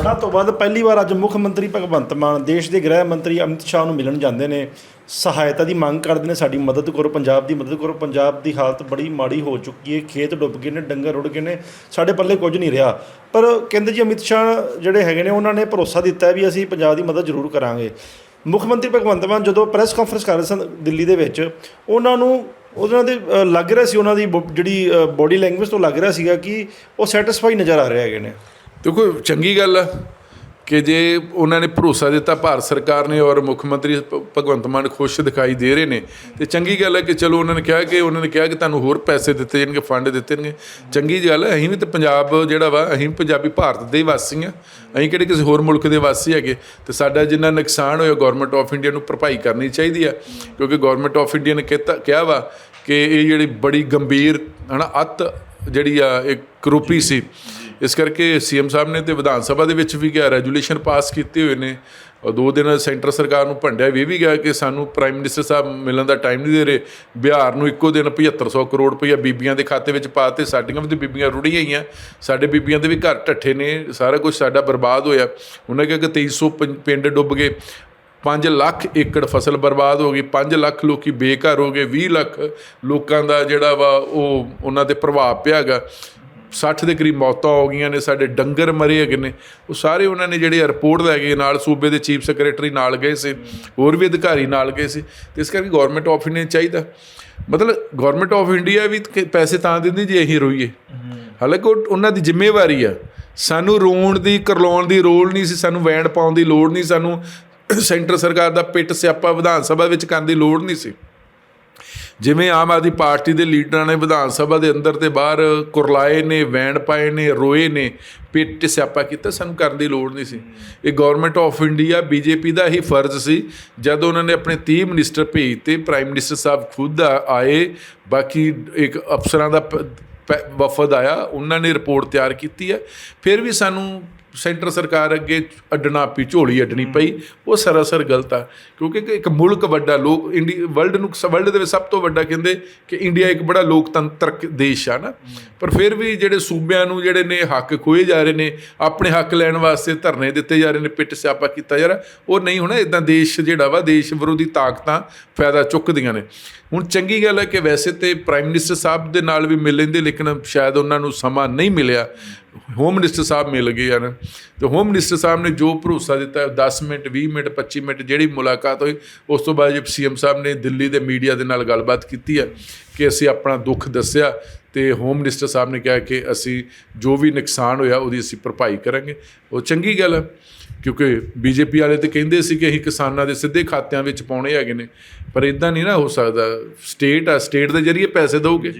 ਹੜ੍ਹਾਂ ਤੋਂ ਬਾਅਦ ਪਹਿਲੀ ਵਾਰ ਅੱਜ ਮੁੱਖ ਮੰਤਰੀ ਭਗਵੰਤ ਮਾਨ ਦੇਸ਼ ਦੇ ਗ੍ਰਹਿ ਮੰਤਰੀ ਅਮਿਤ ਸ਼ਾਹ ਨੂੰ ਮਿਲਣ ਜਾਂਦੇ ਨੇ। ਸਹਾਇਤਾ ਦੀ ਮੰਗ ਕਰਦੇ ਨੇ। ਸਾਡੀ ਮਦਦ ਕਰੋ, ਪੰਜਾਬ ਦੀ ਮਦਦ ਕਰੋ। ਪੰਜਾਬ ਦੀ ਹਾਲਤ ਬੜੀ ਮਾੜੀ ਹੋ ਚੁੱਕੀ ਹੈ। ਖੇਤ ਡੁੱਬ ਗਏ ਨੇ, ਡੰਗਰ ਰੁੜ ਗਏ ਨੇ। ਸਾਡੇ ਪੱਲੇ ਕੁਝ ਨਹੀਂ ਰਿਹਾ। ਪਰ ਕਹਿੰਦੇ ਜੀ ਅਮਿਤ ਸ਼ਾਹ ਜਿਹੜੇ ਹੈਗੇ ਨੇ, ਉਹਨਾਂ ਨੇ ਭਰੋਸਾ ਦਿੱਤਾ ਵੀ ਅਸੀਂ ਪੰਜਾਬ ਦੀ ਮਦਦ ਜ਼ਰੂਰ ਕਰਾਂਗੇ। ਮੁੱਖ ਮੰਤਰੀ ਭਗਵੰਤ ਮਾਨ ਜਦੋਂ ਪ੍ਰੈਸ ਕਾਨਫਰੰਸ ਕਰ ਰਹੇ ਸਨ ਦਿੱਲੀ ਦੇ ਵਿੱਚ, ਉਹਨਾਂ ਨੂੰ, ਉਹਨਾਂ ਦੇ ਲੱਗ ਰਿਹਾ ਸੀ ਉਹਨਾਂ ਦੀ ਬੋ- ਜਿਹੜੀ ਬੋਡੀ ਲੈਂਗੁਏਜ ਤੋਂ ਲੱਗ ਰਿਹਾ ਸੀਗਾ ਕਿ ਉਹ ਸੈਟੀਸਫਾਈ ਨਜ਼ਰ ਆ ਰਹੇ ਹੈਗੇ ਨੇ। ਦੇਖੋ, ਚੰਗੀ ਗੱਲ ਆ ਕਿ ਜੇ ਉਹਨਾਂ ਨੇ ਭਰੋਸਾ ਦਿੱਤਾ, ਭਾਰਤ ਸਰਕਾਰ ਨੇ ਔਰ ਮੁੱਖ ਮੰਤਰੀ ਭਗਵੰਤ ਮਾਨ ਖੁਸ਼ ਦਿਖਾਈ ਦੇ ਰਹੇ ਨੇ, ਤੇ ਚੰਗੀ ਗੱਲ ਹੈ ਕਿ ਚਲੋ ਉਹਨਾਂ ਨੇ ਕਿਹਾ ਕਿ, ਉਹਨਾਂ ਨੇ ਕਿਹਾ ਕਿ ਤੁਹਾਨੂੰ ਹੋਰ ਪੈਸੇ ਦਿੱਤੇ ਜਾਣਗੇ, ਫੰਡ ਦਿੱਤੇ ਜਾਣਗੇ। ਚੰਗੀ ਗੱਲ ਹੈ ਅਸੀਂ ਵੀ ਤੇ ਪੰਜਾਬ ਜਿਹੜਾ ਵਾ, ਅਸੀਂ ਪੰਜਾਬੀ ਭਾਰਤ ਦੇ ਵਾਸੀ ਆ। ਅਸੀਂ ਕਿਹੜੇ ਕਿਸੇ ਹੋਰ ਮੁਲਕ ਦੇ ਵਾਸੀ ਹੈਗੇ, ਤੇ ਸਾਡਾ ਜਿੰਨਾ ਨੁਕਸਾਨ ਹੋਇਆ ਗਵਰਨਮੈਂਟ ਆਫ ਇੰਡੀਆ ਨੂੰ ਭਰਪਾਈ ਕਰਨੀ ਚਾਹੀਦੀ ਆ। ਕਿਉਂਕਿ ਗਵਰਨਮੈਂਟ ਆਫ ਇੰਡੀਆ ਨੇ ਕੀਤਾ, ਕਿਹਾ ਵਾ ਕਿ ਇਹ ਜਿਹੜੀ ਬੜੀ ਗੰਭੀਰ, ਹਨਾ, ਅਤ ਜਿਹੜੀ ਆ, ਇੱਕ ਕਰੂਪੀ ਸੀ ਇਸ ਕਰਕੇ ਸੀਐਮ ਸਾਹਿਬ ਨੇ ਤੇ ਵਿਧਾਨ ਸਭਾ ਦੇ ਵਿੱਚ ਵੀ ਗਿਆ ਰੈਜੂਲੇਸ਼ਨ ਪਾਸ ਕੀਤੇ ਹੋਏ ਨੇ। ਔਰ ਦੋ ਦਿਨ ਸੈਂਟਰ ਸਰਕਾਰ ਨੂੰ ਭੰਡਿਆ ਵੀ ਇਹ ਵੀ ਗਿਆ ਕਿ ਸਾਨੂੰ ਪ੍ਰਾਈਮ ਮਿਨਿਸਟਰ ਸਾਹਿਬ ਮਿਲਣ ਦਾ ਟਾਈਮ ਨਹੀਂ ਦੇ ਰਹੇ। ਬਿਹਾਰ ਨੂੰ ਇੱਕੋ ਦਿਨ 7500 ਕਰੋੜ ਰੁਪਈਆ ਬੀਬੀਆਂ ਦੇ ਖਾਤੇ ਵਿੱਚ ਪਾਤੇ ਸਾਡੀਆਂ ਵੀ ਤੇ ਬੀਬੀਆਂ ਰੁੜੀਆਂ ਹੋਈਆਂ। ਸਾਡੇ ਬੀਬੀਆਂ ਦੇ ਵੀ ਘਰ ਢੱਠੇ ਨੇ, ਸਾਰਾ ਕੁਝ ਸਾਡਾ ਬਰਬਾਦ ਹੋਇਆ। ਉਹਨਾਂ ਕਿਹਾ ਕਿ 2300 ਪਿੰ- ਪਿੰਡ ਡੁੱਬ ਗਏ। 5 ਲੱਖ ਏਕੜ ਫਸਲ ਬਰਬਾਦ ਹੋ ਗਈ। 5 ਲੱਖ ਲੋਕੀ ਬੇਘਰ ਹੋ ਗਏ। 20 ਲੱਖ ਲੋਕਾਂ ਦਾ ਜਿਹੜਾ ਵਾ ਉਹ ਉਹਨਾਂ ਤੇ ਪ੍ਰਭਾਵ ਪਿਆਗਾ 60 ਦੇ ਕਰੀਬ ਮੌਤਾਂ ਹੋ ਗਈਆਂ ਨੇ, ਸਾਡੇ ਡੰਗਰ ਮਰੇ ਹੈਗੇ ਨੇ। ਉਹ ਸਾਰੇ ਉਹਨਾਂ ਨੇ ਜਿਹੜੇ ਰਿਪੋਰਟ ਲੈ ਗਏ ਨਾਲ, ਸੂਬੇ ਦੇ ਚੀਫ ਸੈਕਟਰੀ ਨਾਲ ਗਏ ਸੀ, ਹੋਰ ਵੀ ਅਧਿਕਾਰੀ ਨਾਲ ਗਏ ਸੀ। ਤੇ ਇਸ ਕਰਕੇ ਗਵਰਨਮੈਂਟ ਆਫ ਇੰਡੀਆ ਚਾਹੀਦਾ। ਮਤਲਬ ਗਵਰਨਮੈਂਟ ਆਫ ਇੰਡੀਆ ਵੀ ਪੈਸੇ ਤਾਂ ਦਿੰਦੀ ਜੇ ਅਸੀਂ ਰੋਈਏ। ਹਾਲਾਂਕਿ ਉਹਨਾਂ ਦੀ ਜ਼ਿੰਮੇਵਾਰੀ ਆ। ਸਾਨੂੰ ਰੋਣ ਦੀ, ਕਰਲਾਉਣ ਦੀ ਰੋਲ ਨਹੀਂ ਸੀ, ਸਾਨੂੰ ਵੈਂਡ ਪਾਉਣ ਦੀ ਲੋੜ ਨਹੀਂ, ਸਾਨੂੰ ਸੈਂਟਰ ਸਰਕਾਰ ਦਾ ਪਿੱਟ ਸਿਆਪਾ ਵਿਧਾਨ ਸਭਾ ਵਿੱਚ ਕਰਨ ਦੀ ਲੋੜ ਨਹੀਂ ਸੀ। ਜਿਵੇਂ ਆਮ ਆਦਮੀ ਪਾਰਟੀ ਦੇ ਲੀਡਰਾਂ ਨੇ ਵਿਧਾਨ ਸਭਾ ਦੇ ਅੰਦਰ ਤੇ ਬਾਹਰ ਕੁਰਲਾਏ ਨੇ, ਵੈਣ ਪਾਏ ਨੇ, ਰੋਏ ਨੇ ਪਿੱਟ ਸਿਆਪਾ ਕੀਤਾ, ਸਾਨੂੰ ਕਰਨ ਦੀ ਲੋੜ ਨਹੀਂ ਸੀ। ਇਹ ਗਵਰਨਮੈਂਟ ਆਫ ਇੰਡੀਆ ਬੀਜੇਪੀ ਦਾ ਹੀ ਫਰਜ਼ ਸੀ। ਜਦ ਉਹਨਾਂ ਨੇ ਆਪਣੇ 30 ਮਿਨਿਸਟਰ ਭੇਜਤੇ ਪ੍ਰਾਈਮ ਮਿਨਿਸਟਰ ਸਾਹਿਬ ਖੁਦ ਆਏ, ਬਾਕੀ ਇੱਕ ਅਫਸਰਾਂ ਦਾ ਪ- ਵਫਦ ਆਇਆ, ਉਹਨਾਂ ਨੇ ਰਿਪੋਰਟ ਤਿਆਰ ਕੀਤੀ ਹੈ ਫਿਰ ਵੀ ਸਾਨੂੰ ਸੈਂਟਰ ਸਰਕਾਰ ਅੱਗੇ ਅੱਡਣਾ ਪਈ ਝੋਲੀ ਅੱਡਣੀ ਪਈ, ਉਹ ਸਰਾਸਰ ਗਲਤ ਆ। ਕਿਉਂਕਿ ਇੱਕ ਮੁਲਕ ਵੱਡਾ, ਲੋਕ ਇੰਡੀ ਵਰਲਡ ਨੂੰ ਵਰਲਡ ਦੇ ਵਿੱਚ ਸਭ ਤੋਂ ਵੱਡਾ ਕਹਿੰਦੇ ਕਿ ਇੰਡੀਆ ਇੱਕ ਬੜਾ ਲੋਕਤੰਤਰਕ ਦੇਸ਼ ਆ ਨਾ। ਪਰ ਫਿਰ ਵੀ ਜਿਹੜੇ ਸੂਬਿਆਂ ਨੂੰ ਜਿਹੜੇ ਨੇ ਹੱਕ ਖੋਏ ਜਾ ਰਹੇ ਨੇ, ਆਪਣੇ ਹੱਕ ਲੈਣ ਵਾਸਤੇ ਧਰਨੇ ਦਿੱਤੇ ਜਾ ਰਹੇ ਨੇ ਪਿੱਟ ਸਿਆਪਾ ਕੀਤਾ ਜਾ ਰਿਹਾ, ਉਹ ਨਹੀਂ ਹੋਣਾ ਇਦਾਂ ਦੇਸ਼ ਜਿਹੜਾ ਵਾ, ਦੇਸ਼ ਵਿਰੋਧੀ ਤਾਕਤਾਂ ਫਾਇਦਾ ਚੁੱਕਦੀਆਂ ਨੇ। ਹੁਣ ਚੰਗੀ ਗੱਲ ਹੈ ਕਿ ਵੈਸੇ ਤੇ ਪ੍ਰਾਈਮ ਮਿਨਿਸਟਰ ਸਾਹਿਬ ਦੇ ਨਾਲ ਵੀ ਮਿਲ ਲੈਂਦੇ, ਲੇਕਿਨ ਸ਼ਾਇਦ ਉਹਨਾਂ ਨੂੰ ਸਮਾਂ ਨਹੀਂ ਮਿਲਿਆ। ਹੋਮ ਮਿਨਿਸਟਰ ਸਾਹਿਬ ਮਿਲ ਗਏ ਹਨ। ਤੇ ਹੋਮ ਮਿਨਿਸਟਰ ਸਾਹਿਬ ਨੇ ਜੋ ਭਰੋਸਾ ਦਿੱਤਾ 10 ਮਿੰਟ 20 ਮਿੰਟ 25 ਮਿੰਟ ਜਿਹੜੀ ਮੁਲਾਕਾਤ ਹੋਈ, ਉਸ ਤੋਂ ਬਾਅਦ ਜੇ ਸੀਐਮ ਸਾਹਿਬ ਨੇ ਦਿੱਲੀ ਦੇ ਮੀਡੀਆ ਦੇ ਨਾਲ ਗੱਲਬਾਤ ਕੀਤੀ ਹੈ ਕਿ ਅਸੀਂ ਆਪਣਾ ਦੁੱਖ ਦੱਸਿਆ ਤੇ ਹੋਮ ਮਿਨਿਸਟਰ ਸਾਹਿਬ ਨੇ ਕਿਹਾ ਕਿ ਅਸੀਂ ਜੋ ਵੀ ਨੁਕਸਾਨ ਹੋਇਆ ਉਹਦੀ ਅਸੀਂ ਭਰਪਾਈ ਕਰਾਂਗੇ। ਉਹ ਚੰਗੀ ਗੱਲ ਹੈ, ਕਿਉਂਕਿ ਬੀਜੇਪੀ ਵਾਲੇ ਤੇ ਕਹਿੰਦੇ ਸੀ ਕਿ ਅਸੀਂ ਕਿਸਾਨਾਂ ਦੇ ਸਿੱਧੇ ਖਾਤਿਆਂ ਵਿੱਚ ਪਾਉਣੇ ਹੈਗੇ ਨੇ, ਪਰ ਇਦਾਂ ਨਹੀਂ ਨਾ ਹੋ ਸਕਦਾ। ਸਟੇਟ ਆ ਸਟੇਟ ਦੇ ਜਰੀਏ ਪੈਸੇ ਦਊਗੇ।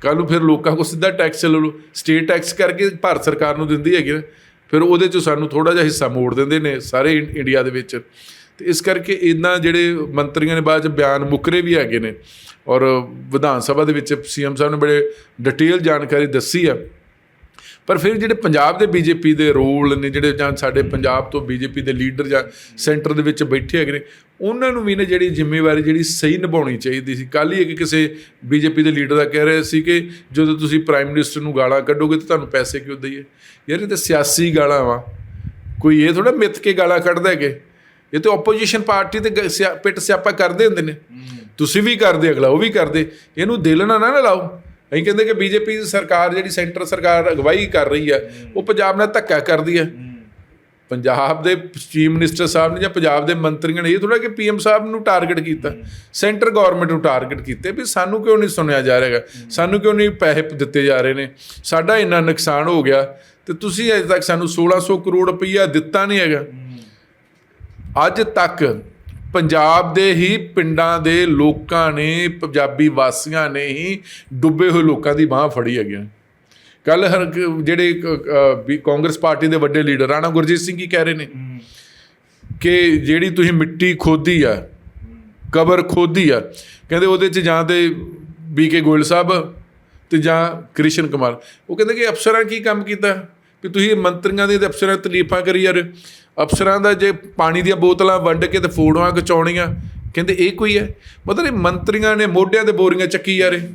ਕੱਲ ਨੂੰ ਫਿਰ ਲੋਕਾਂ ਕੋਲ ਸਿੱਧਾ ਟੈਕਸ ਲੈ ਲਓ ਸਟੇਟ ਟੈਕਸ ਕਰਕੇ ਭਾਰਤ ਸਰਕਾਰ ਨੂੰ ਦਿੰਦੀ ਹੈਗੀ ਨਾ, ਫਿਰ ਉਹਦੇ ਚੋਂ ਸਾਨੂੰ ਥੋੜਾ ਜਿਹਾ ਹਿੱਸਾ ਮੋੜ ਦਿੰਦੇ ਨੇ ਸਾਰੇ ਇੰ- ਇੰਡੀਆ ਦੇ ਵਿੱਚ। ਤੇ ਇਸ ਕਰਕੇ ਇਦਾਂ ਜਿਹੜੇ ਮੰਤਰੀਆਂ ਨੇ ਬਾਅਦ ਚ ਬਿਆਨ ਮੁਕਰੇ ਵੀ ਹੈਗੇ ਨੇ। ਔਰ ਵਿਧਾਨ ਸਭਾ ਦੇ ਵਿੱਚ ਸੀਐਮ ਸਾਹਿਬ ਨੇ ਬੜੇ ਡਿਟੇਲ ਜਾਣਕਾਰੀ ਦੱਸੀ ਆ। ਪਰ ਫਿਰ ਜਿਹੜੇ ਪੰਜਾਬ ਦੇ ਬੀਜੇਪੀ ਦੇ ਰੋਲ ਨੇ ਜਿਹੜੇ ਜਾਂ ਸਾਡੇ ਪੰਜਾਬ ਤੋਂ ਬੀਜੇਪੀ ਦੇ ਲੀਡਰ ਜਾਂ ਸੈਂਟਰ ਦੇ ਵਿੱਚ ਬੈਠੇ ਹੈਗੇ ਨੇ ਉਹਨਾਂ ਨੂੰ ਵੀ ਨੇ ਜਿਹੜੀ ਜ਼ਿੰਮੇਵਾਰੀ ਜਿਹੜੀ ਸਹੀ ਨਿਭਾਉਣੀ ਚਾਹੀਦੀ ਸੀ। ਕੱਲ ਹੀ ਇੱਕ ਕਿਸੇ ਬੀਜੇਪੀ ਦੇ ਲੀਡਰ ਦਾ ਕਹਿ ਰਿਹਾ ਸੀ ਕਿ ਜਦੋਂ ਤੁਸੀਂ ਪ੍ਰਾਈਮ ਮਿਨਿਸਟਰ ਨੂੰ ਗਾਲਾਂ ਕੱਢੋਗੇ ਤਾਂ ਤੁਹਾਨੂੰ ਪੈਸੇ ਕਿਉਂ ਦਈਏ? ਯਾਰ ਇਹ ਤਾਂ ਸਿਆਸੀ ਗਾਲਾਂ ਵਾ। ਕੋਈ ਇਹ ਥੋੜਾ ਮਿੱਥ ਕੇ ਗਾਲਾਂ ਕੱਢਦਾ ਹੈਗੇ? ਇਹ ਤਾਂ ਆਪੋਜੀਸ਼ਨ ਪਾਰਟੀ ਤੇ ਪਿੱਟ ਸਿਆਪਾ ਕਰਦੇ ਹੁੰਦੇ ਨੇ। ਤੁਸੀਂ ਵੀ ਕਰਦੇ ਅਗਲਾ ਉਹ ਵੀ ਕਰਦੇ। ਇਹਨੂੰ ਦਿਲ ਨਾ ਨਾ ਲਾਓ ਅਸੀਂ ਕਹਿੰਦੇ ਕਿ ਬੀਜੇਪੀ ਸਰਕਾਰ ਜਿਹੜੀ ਸੈਂਟਰ ਸਰਕਾਰ ਅਗਵਾਈ ਕਰ ਰਹੀ ਹੈ, ਉਹ ਪੰਜਾਬ ਨਾਲ ਧੱਕਾ ਕਰਦੀ ਹੈ। ਪੰਜਾਬ ਦੇ ਚੀਫ ਮਿਨਿਸਟਰ ਸਾਹਿਬ ਨੇ ਜਾਂ ਪੰਜਾਬ ਦੇ ਮੰਤਰੀਆਂ ਨੇ ਇਹ ਥੋੜਾ ਕਿ ਪੀਐਮ ਸਾਹਿਬ ਨੂੰ ਟਾਰਗੇਟ ਕੀਤਾ, ਸੈਂਟਰ ਗਵਰਨਮੈਂਟ ਨੂੰ ਟਾਰਗੇਟ ਕੀਤੇ ਵੀ ਸਾਨੂੰ ਕਿਉਂ ਨਹੀਂ ਸੁਣਿਆ ਜਾ ਰਿਹਾਗਾ ਸਾਨੂੰ ਕਿਉਂ ਨਹੀਂ ਪੈਸੇ ਦਿੱਤੇ ਜਾ ਰਹੇ ਨੇ, ਸਾਡਾ ਇੰਨਾ ਨੁਕਸਾਨ ਹੋ ਗਿਆ, ਤੇ ਤੁਸੀਂ ਅਜੇ ਤੱਕ ਸਾਨੂੰ 1600 ਕਰੋੜ ਰੁਪਈਆ ਦਿੱਤਾ ਨਹੀਂ ਹੈਗਾ। ਅੱਜ ਤੱਕ ਪੰਜਾਬ ਦੇ ਹੀ ਪਿੰਡਾਂ ਦੇ ਲੋਕਾਂ ਨੇ ਪੰਜਾਬੀ ਵਾਸੀਆਂ ਨੇ ਹੀ ਡੁੱਬੇ ਹੋਏ ਲੋਕਾਂ ਦੀ ਬਾਹ ਫੜੀ ਹੈਗੀ ਕੱਲ ਜਿਹੜੇ ਅ, ਵੀ ਕਾਂਗਰਸ ਪਾਰਟੀ ਦੇ ਵੱਡੇ ਲੀਡਰ ਰਾਣਾ ਗੁਰਜੀਤ ਸਿੰਘ ਕੀ ਕਹਿ ਰਹੇ ਨੇ ਕਿ ਜਿਹੜੀ ਤੁਸੀਂ ਮਿੱਟੀ ਖੋਦੀ ਆ ਕਬਰ ਖੋਦੀ ਆ ਕਹਿੰਦੇ ਉਹਦੇ 'ਚ ਜਾਂ ਤੇ ਬੀਕੇ ਗੋਇਲ ਸਾਹਿਬ ਤੇ ਜਾਂ ਕ੍ਰਿਸ਼ਨ ਕੁਮਾਰ। ਉਹ ਕਹਿੰਦੇ ਕਿ ਅਫਸਰਾਂ ਕੀ ਕੰਮ ਕੀਤਾ? ਵੀ ਤੁਸੀਂ ਮੰਤਰੀਆਂ ਦੇ ਅਫਸਰਾਂ ਤਲੀਫਾਂ ਕਰੀ ਯਾਰ। ਅਫਸਰਾਂ ਦਾ ਜੇ ਪਾਣੀ ਦੀਆਂ ਬੋਤਲਾਂ ਵੰਡ ਕੇ ਤੇ ਫੋੜੋਆਂ ਕਚਾਉਣੀਆਂ ਕਹਿੰਦੇ ਇਹ ਕੋਈ ਹੈ? ਮਤਲਬ ਇਹ ਮੰਤਰੀਆਂ ਨੇ ਮੋਢਿਆਂ ਤੇ ਬੋਰੀਆਂ ਚੱਕੀ ਜਾ ਰਹੇ।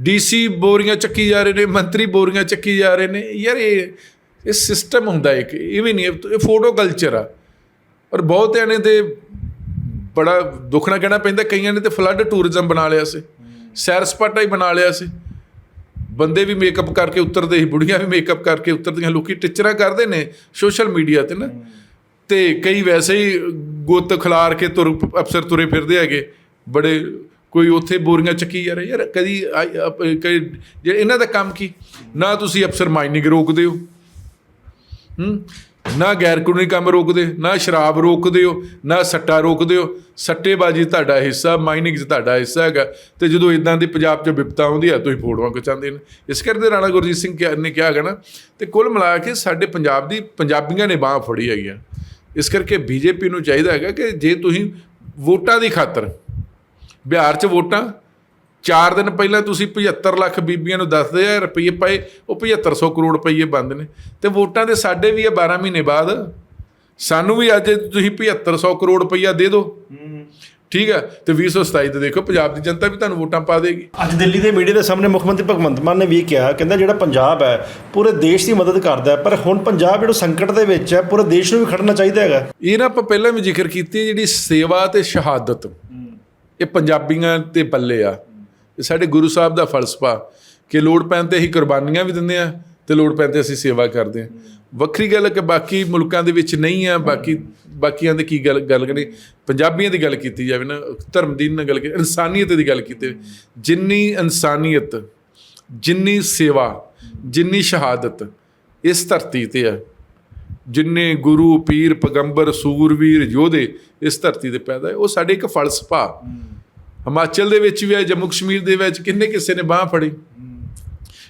ਡੀਸੀ ਬੋਰੀਆਂ ਚੱਕੀ ਜਾ ਰਹੇ ਨੇ, ਮੰਤਰੀ ਬੋਰੀਆਂ ਚੱਕੀ ਜਾ ਰਹੇ ਨੇ। ਯਾਰ ਇਹ ਇਹ ਸਿਸਟਮ ਹੁੰਦਾ ਇੱਕ, ਇਹ ਵੀ ਨਹੀਂ, ਇਹ ਫੋਟੋ ਕਲਚਰ ਆ। ਔਰ ਬਹੁਤਿਆਂ ਨੇ ਤੇ ਬੜਾ ਦੁੱਖ ਨਾਲ ਕਹਿਣਾ ਪੈਂਦਾ, ਕਈਆਂ ਨੇ ਤੇ ਫਲੱਡ ਟੂਰਿਜ਼ਮ ਬਣਾ ਲਿਆ ਸੀ। ਸੈਰ ਸਪਾਟਾ ਹੀ ਬਣਾ ਲਿਆ ਸੀ। ਬੰਦੇ ਵੀ ਮੇਕਅਪ ਕਰਕੇ ਉਤਰਦੇ ਸੀ, ਬੁੜੀਆਂ ਵੀ ਮੇਕਅਪ ਕਰਕੇ ਉਤਰਦੀਆਂ, ਲੋਕੀ ਟਿਚਰਾਂ ਕਰਦੇ ਨੇ ਸੋਸ਼ਲ ਮੀਡੀਆ ਤੇ ਨਾ। ਤੇ ਕਈ ਵੈਸੇ ਹੀ ਗੁੱਤ ਖਿਲਾਰ ਕੇ ਤੁਰ, ਅਫਸਰ ਤੁਰੇ ਫਿਰਦੇ ਹੈਗੇ। ਬੜੇ ਕੋਈ ਉੱਥੇ ਬੋਰੀਆਂ ਚੱਕੀ ਜਾ ਰਹੇ, ਯਾਰ ਕਦੀ ਆਈ- ਕਈ ਜੇ ਇਹਨਾਂ ਦਾ ਕੰਮ ਕੀ? ਨਾ ਤੁਸੀਂ ਅਫਸਰ ਮਾਈਨਿੰਗ ਰੋਕਦੇ ਹੋ। ਹੂੰ? ਨਾ ਗੈਰ ਕਾਨੂੰਨੀ ਕੰਮ ਰੋਕਦੇ, ਨਾ ਸ਼ਰਾਬ ਰੋਕਦੇ ਹੋ, ਨਾ ਸੱਟਾ ਰੋਕਦੇ ਹੋ। ਸੱਟੇਬਾਜ਼ੀ ਤੁਹਾਡਾ ਹਿੱਸਾ, ਮਾਈਨਿੰਗ 'ਚ ਤੁਹਾਡਾ ਹਿੱਸਾ ਹੈਗਾ। ਤੇ ਜਦੋਂ ਇਦਾਂ ਦੀ ਪੰਜਾਬ 'ਚ ਵਿਪਤਾ ਆਉਂਦੀ ਹੈ ਤੁਸੀਂ ਫੋਟੋਆਂ ਖਿਚਾਉਂਦੇ ਨੇ। ਇਸ ਕਰਕੇ ਰਾਣਾ ਗੁਰਜੀਤ ਸਿੰਘ ਕਿਹਾ- ਨੇ ਕਿਹਾ ਹੈਗਾ ਨਾ, ਤੇ ਕੁੱਲ ਮਿਲਾ ਕੇ ਸਾਡੇ ਪੰਜਾਬ ਦੀ ਪੰਜਾਬੀਆਂ ਨੇ ਬਾਹ ਫੜੀ ਹੈਗੀ ਆ। ਇਸ ਕਰਕੇ ਬੀਜੇਪੀ ਨੂੰ ਚਾਹੀਦਾ ਹੈਗਾ ਕਿ ਜੇ ਤੁਸੀਂ ਵੋਟਾਂ ਦੀ ਖਾਤਰ, ਬਿਹਾਰ 'ਚ ਵੋਟਾਂ 4 ਦਿਨ ਪਹਿਲਾਂ ਤੁਸੀਂ 75 ਲੱਖ ਬੀਬੀਆਂ ਨੂੰ 10000 ਰੁਪਏ ਪਏ ਉਹ 7500 ਕਰੋੜ ਰੁਪਏ ਬੰਦ ਨੇ। ਤੇ ਵੋਟਾਂ ਦੇ ਸਾਡੇ ਵੀ ਆ 12 ਮਹੀਨੇ ਬਾਅਦ। ਸਾਨੂੰ ਵੀ ਅੱਜ ਤੁਸੀਂ 7500 ਕਰੋੜ ਰੁਪਈਆ ਦੇ ਦਿਓ। ਠੀਕ ਹੈ ਤੇ 2027 ਤੇ ਦੇਖੋ ਪੰਜਾਬ ਦੀ ਜਨਤਾ ਵੀ ਤੁਹਾਨੂੰ ਵੋਟਾਂ ਪਾ ਦੇਗੀ। ਅੱਜ ਦਿੱਲੀ ਦੇ ਮੀਡੀਆ ਦੇ ਸਾਹਮਣੇ ਮੁੱਖ ਮੰਤਰੀ ਭਗਵੰਤ ਮਾਨ ਨੇ ਵੀ ਕਿਹਾ ਕਹਿੰਦਾ ਜਿਹੜਾ ਪੰਜਾਬ ਹੈ ਪੂਰੇ ਦੇਸ਼ ਦੀ ਮਦਦ ਕਰਦਾ ਹੈ ਪਰ ਹੁਣ ਪੰਜਾਬ ਜਿਹੜਾ ਸੰਕਟ ਦੇ ਵਿੱਚ ਹੈ ਪੂਰੇ ਦੇਸ਼ ਨੂੰ ਵੀ ਖੜਨਾ ਚਾਹੀਦਾ ਹੈਗਾ। ਇਹ ਨਾ ਆਪਾਂ ਪਹਿਲਾਂ ਵੀ ਜ਼ਿਕਰ ਕੀਤੀ ਜਿਹੜੀ ਸੇਵਾ ਤੇ ਸ਼ਹਾਦਤ। ਇਹ ਪੰਜਾਬੀਆਂ ਤੇ ਪੱਲੇ ਆ। ਇਹ ਸਾਡੇ ਗੁਰੂ ਸਾਹਿਬ ਦਾ ਫਲਸਫਾ ਕਿ ਲੋੜ ਪੈਣ ਤੇ ਅਸੀਂ ਕੁਰਬਾਨੀਆਂ ਵੀ ਦਿੰਦੇ ਆ ਤੇ ਲੋੜ ਪੈਣ ਤੇ ਅਸੀਂ ਸੇਵਾ ਕਰਦੇ ਆ ਵੱਖਰੀ ਗੱਲ ਕਿ ਬਾਕੀ ਮੁਲਕਾਂ ਦੇ ਵਿੱਚ ਨਹੀਂ ਆ ਬਾਕੀ ਬਾਕੀਆਂ ਦੇ ਕੀ ਗੱਲ ਗੱਲ ਕਰੀ ਪੰਜਾਬੀਆਂ ਦੀ ਗੱਲ ਕੀਤੀ ਜਾਵੇ ਨਾ, ਧਰਮ ਦੀ ਨਾ ਗੱਲ ਕੀਤੀ ਇਨਸਾਨੀਅਤ ਦੀ ਗੱਲ ਕੀਤੀ ਜਾਵੇ। ਜਿੰਨੀ ਇਨਸਾਨੀਅਤ, ਜਿੰਨੀ ਸੇਵਾ, ਜਿੰਨੀ ਸ਼ਹਾਦਤ ਇਸ ਧਰਤੀ ਤੇ ਆ ਜਿੰਨੇ ਗੁਰੂ, ਪੀਰ, ਪੈਗੰਬਰ, ਸੂਰਵੀਰ, ਯੋਧੇ ਇਸ ਧਰਤੀ ਤੇ ਪੈਦਾ ਹੋਏ, ਉਹ ਸਾਡੇ ਇੱਕ ਫਲਸਫਾ ਹਿਮਾਚਲ ਦੇ ਵਿੱਚ ਵੀ ਹੈ ਜੰਮੂ ਕਸ਼ਮੀਰ ਦੇ ਵਿੱਚ ਕਿੰਨੇ ਕਿਸੇ ਨੇ ਬਾਹ ਫੜੀ?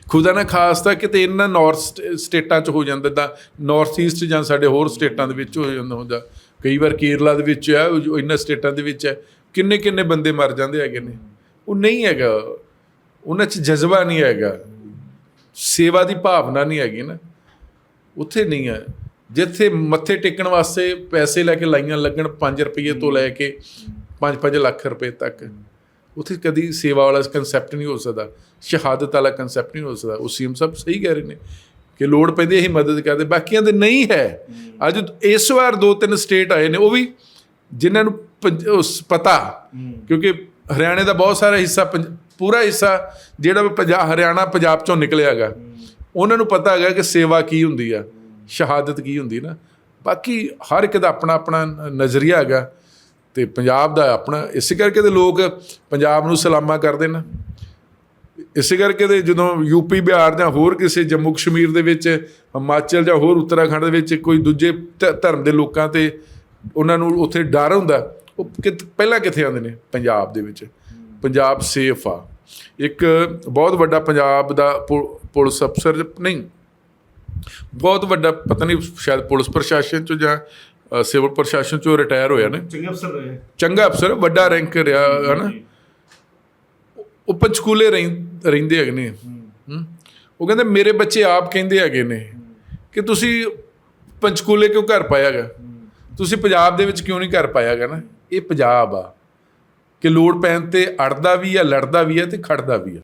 ਖੁਦਾ ਨਾ ਖਾਸ ਤਾਂ ਕਿਤੇ ਇਹਨਾਂ ਨਾਰਥ ਸਟ- ਸਟੇਟਾਂ 'ਚ ਹੋ ਜਾਂਦਾ, ਤਾਂ ਨਾਰਥ ਈਸਟ ਜਾਂ ਸਾਡੇ ਹੋਰ ਸਟੇਟਾਂ ਦੇ ਵਿੱਚ ਹੋ ਜਾਂਦਾ ਹੁੰਦਾ। ਕਈ ਵਾਰ ਕੇਰਲਾ ਦੇ ਵਿੱਚ ਹੈ ਇਹਨਾਂ ਸਟੇਟਾਂ ਦੇ ਵਿੱਚ ਹੈ ਕਿੰਨੇ ਕਿੰਨੇ ਬੰਦੇ ਮਰ ਜਾਂਦੇ ਹੈਗੇ ਨੇ। ਉਹ ਨਹੀਂ ਹੈਗਾ, ਉਹਨਾਂ 'ਚ ਜਜ਼ਬਾ ਨਹੀਂ ਹੈਗਾ, ਸੇਵਾ ਦੀ ਭਾਵਨਾ ਨਹੀਂ ਹੈਗੀ ਨਾ। ਉੱਥੇ ਨਹੀਂ ਹੈ ਜਿੱਥੇ ਮੱਥੇ ਟੇਕਣ ਵਾਸਤੇ ਪੈਸੇ ਲੈ ਕੇ ਲਾਈਆਂ ਲੱਗਣ 5 ਰੁਪਏ ਤੋਂ ਲੈ ਕੇ 5-5 ਲੱਖ ਰੁਪਏ ਤੱਕ। ਉੱਥੇ ਕਦੀ ਸੇਵਾ ਵਾਲਾ ਕਨਸੈਪਟ ਨਹੀਂ ਹੋ ਸਕਦਾ, ਸ਼ਹਾਦਤ ਵਾਲਾ ਕਨਸੈਪਟ ਨਹੀਂ ਹੋ ਸਕਦਾ। ਉਹ ਸੀਐਮ ਸਾਹਿਬ ਸਹੀ ਕਹਿ ਰਹੇ ਨੇ ਕਿ ਲੋੜ ਪੈਂਦੀ ਅਸੀਂ ਮਦਦ ਕਰਦੇ। ਬਾਕੀਆਂ ਦੇ ਨਹੀਂ ਹੈ। ਅੱਜ ਇਸ ਵਾਰ ਦੋ ਤਿੰਨ ਸਟੇਟ ਆਏ ਨੇ, ਉਹ ਵੀ ਜਿਨ੍ਹਾਂ ਨੂੰ ਪੰਜ- ਉਸ ਪਤਾ, ਕਿਉਂਕਿ ਹਰਿਆਣੇ ਦਾ ਬਹੁਤ ਸਾਰਾ ਹਿੱਸਾ, ਪੰਜ- ਪੂਰਾ ਹਿੱਸਾ ਜਿਹੜਾ ਪੰਜਾਬ ਹਰਿਆਣਾ, ਪੰਜਾਬ ਚੋਂ ਨਿਕਲਿਆ ਹੈਗਾ, ਉਹਨਾਂ ਨੂੰ ਪਤਾ ਹੈਗਾ ਕਿ ਸੇਵਾ ਕੀ ਹੁੰਦੀ ਆ, ਸ਼ਹਾਦਤ ਕੀ ਹੁੰਦੀ ਨਾ। ਬਾਕੀ ਹਰ ਇੱਕ ਦਾ ਆਪਣਾ ਆਪਣਾ ਨਜ਼ਰੀਆ ਹੈਗਾ। ਤੇ ਪੰਜਾਬ ਦਾ ਆਪਣਾ, ਇਸੇ ਕਰਕੇ ਤੇ ਲੋਕ ਪੰਜਾਬ ਨੂੰ ਸਲਾਮਾ ਕਰਦੇ ਨੇ ਇਸੇ ਕਰਕੇ ਤੇ ਜਦੋਂ ਯੂਪੀ ਬਿਹਾਰ ਜਾਂ ਹੋਰ ਕਿਸੇ ਜੰਮੂ ਕਸ਼ਮੀਰ ਦੇ ਵਿੱਚ, ਹਿਮਾਚਲ ਜਾਂ ਹੋਰ ਉੱਤਰਾਖੰਡ ਦੇ ਵਿੱਚ ਕੋਈ ਦੂਜੇ ਧ- ਧਰਮ ਦੇ ਲੋਕਾਂ ਤੇ ਉਹਨਾਂ ਨੂੰ ਉੱਥੇ ਡਰ ਹੁੰਦਾ, ਉਹ ਕਿਤ- ਪਹਿਲਾਂ ਕਿੱਥੇ ਆਉਂਦੇ ਨੇ? ਪੰਜਾਬ ਦੇ ਵਿੱਚ। ਪੰਜਾਬ ਸੇਫ ਆ। ਇੱਕ ਬਹੁਤ ਵੱਡਾ ਪੰਜਾਬ ਦਾ ਪੁ- ਪੁਲਿਸ ਅਫਸਰ, ਨਹੀਂ, ਬਹੁਤ ਵੱਡਾ, ਪਤਾ ਨਹੀਂ, ਸ਼ਾਇਦ ਪੁਲਿਸ ਪ੍ਰਸ਼ਾਸਨ ਚੋਂ ਜਾਂ ਸਿਵਲ ਪ੍ਰਸ਼ਾਸਨ ਚੋਂ ਰਿਟਾਇਰ ਹੋਇਆ ਨੇ। ਚੰਗੇ ਅਫਸਰ ਰਹੇ। ਚੰਗਾ ਅਫਸਰ ਵੱਡਾ ਰੈਂਕ ਰਿਹਾ ਹਨਾ? ਉਹ ਪੰਚਕੂਲੇ ਰਹਿੰ- ਰਹਿੰਦੇ ਹੈਗੇ ਨੇ। ਉਹ ਕਹਿੰਦੇ ਮੇਰੇ ਬੱਚੇ ਆਪ ਕਹਿੰਦੇ ਹੈਗੇ ਨੇ ਕਿ ਤੁਸੀਂ ਪੰਚਕੂਲੇ ਕਿਉਂ ਘਰ ਪਾਇਆਗਾ ਤੁਸੀਂ ਪੰਜਾਬ ਦੇ ਵਿੱਚ ਕਿਉਂ ਨਹੀਂ ਘਰ ਪਾਇਆਗਾ ਨਾ? ਇਹ ਪੰਜਾਬ ਆ। ਕਿ ਲੋੜ ਪੈਣ ਤੇ ਅੜਦਾ ਵੀ ਆ ਲੜਦਾ ਵੀ ਆ ਤੇ ਖੜਦਾ ਵੀ ਆ।